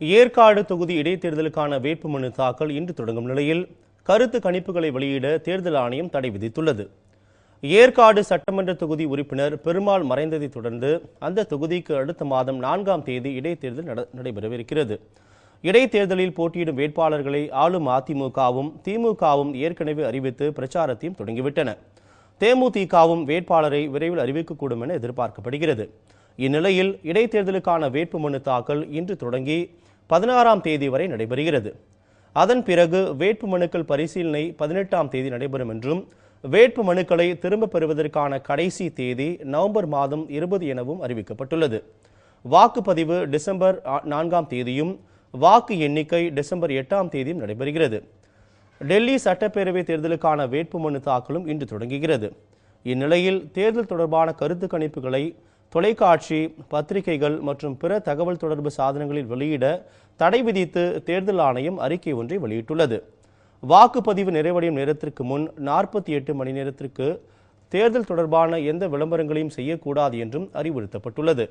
ஏற்காடு தொகுதி இடைத்தேர்தலுக்கான வேட்புமனு தாக்கல் இன்று தொடங்கும் நிலையில் கருத்து கணிப்புகளை வெளியிட தேர்தல் ஆணையம் தடை விதித்துள்ளது. ஏற்காடு சட்டமன்ற தொகுதி உறுப்பினர் பெருமாள் மறைந்ததைத் தொடர்ந்து அந்த தொகுதிக்கு அடுத்த மாதம் நான்காம் தேதி இடைத்தேர்தல் நடைபெறவிருக்கிறது. இடைத்தேர்தலில் போட்டியிடும் வேட்பாளர்களை ஆளும் அதிமுகவும் திமுகவும் ஏற்கனவே அறிவித்து பிரச்சாரத்தையும் தொடங்கிவிட்டன. தேமுதிகவும் வேட்பாளரை விரைவில் அறிவிக்கக்கூடும் என எதிர்பார்க்கப்படுகிறது. இந்நிலையில் இடைத்தேர்தலுக்கான வேட்புமனு தாக்கல் இன்று தொடங்கி பதினாறாம் தேதி வரை நடைபெறுகிறது. அதன் பிறகு வேட்புமனுக்கள் பரிசீலனை பதினெட்டாம் தேதி நடைபெறும் என்றும் வேட்பு மனுக்களை திரும்பப் பெறுவதற்கான கடைசி தேதி நவம்பர் மாதம் இருபது எனவும் அறிவிக்கப்பட்டுள்ளது. வாக்குப்பதிவு டிசம்பர் நான்காம் தேதியும் வாக்கு எண்ணிக்கை டிசம்பர் எட்டாம் தேதியும் நடைபெறுகிறது. டெல்லி சட்டப்பேரவை தேர்தலுக்கான வேட்புமனு தாக்கலும் இன்று தொடங்குகிறது. இந்நிலையில் தேர்தல் தொடர்பான கருத்து கணிப்புகளை தொலைக்காட்சி பத்திரிகைகள் மற்றும் பிற தகவல் தொடர்பு சாதனங்களில் வெளியிட தடை விதித்து தேர்தல் ஆணையம் அறிக்கை ஒன்றை வெளியிட்டுள்ளது. வாக்குப்பதிவு நிறைவடையும் நேரத்திற்கு முன் நாற்பத்தி எட்டு மணி நேரத்திற்கு தேர்தல் தொடர்பான எந்த விளம்பரங்களையும் செய்யக்கூடாது என்றும் அறிவுறுத்தப்பட்டுள்ளது.